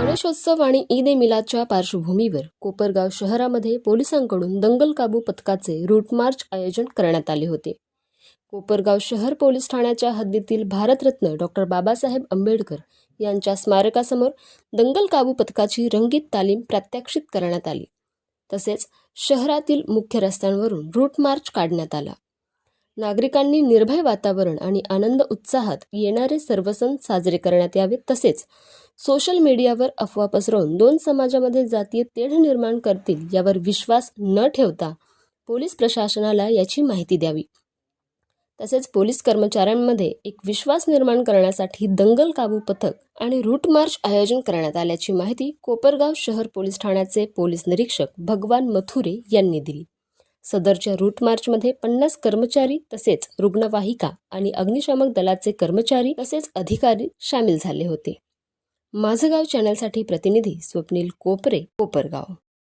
गणेशोत्सव आणि ईद ए मिलादच्या पार्श्वभूमीवर कोपरगाव शहरामध्ये पोलिसांकडून दंगल काबू पथकाचे रूट मार्च आयोजन करण्यात आले होते. कोपरगाव शहर पोलीस ठाण्याच्या हद्दीतील भारतरत्न डॉक्टर बाबासाहेब आंबेडकर यांच्या स्मारकासमोर दंगल काबू पथकाची रंगीत तालीम प्रात्यक्षित करण्यात आली. तसेच शहरातील मुख्य रस्त्यांवरून रूट मार्च काढण्यात आला. नागरिकांनी निर्भय वातावरण आणि आनंद उत्साहात येणारे सर्व सण साजरे करण्यात यावेत तसेच सोशल मीडियावर अफवा पसरवून दोन समाजामध्ये जातीय तेढ निर्माण करतील यावर विश्वास न ठेवता पोलीस प्रशासनाला याची माहिती द्यावी. तसेच पोलीस कर्मचाऱ्यांमध्ये एक विश्वास निर्माण करण्यासाठी दंगल काबू पथक आणि रूट मार्च आयोजन करण्यात आल्याची माहिती कोपरगाव शहर पोलीस ठाण्याचे पोलीस निरीक्षक भगवान मथुरे यांनी दिली. सदरच्या रूट मार्चमध्ये पन्नास कर्मचारी तसेच रुग्णवाहिका आणि अग्निशामक दलाचे कर्मचारी तसेच अधिकारी सामील झाले होते. माझं गाव चॅनलसाठी प्रतिनिधी स्वप्नील कोपरे कोपरगाव.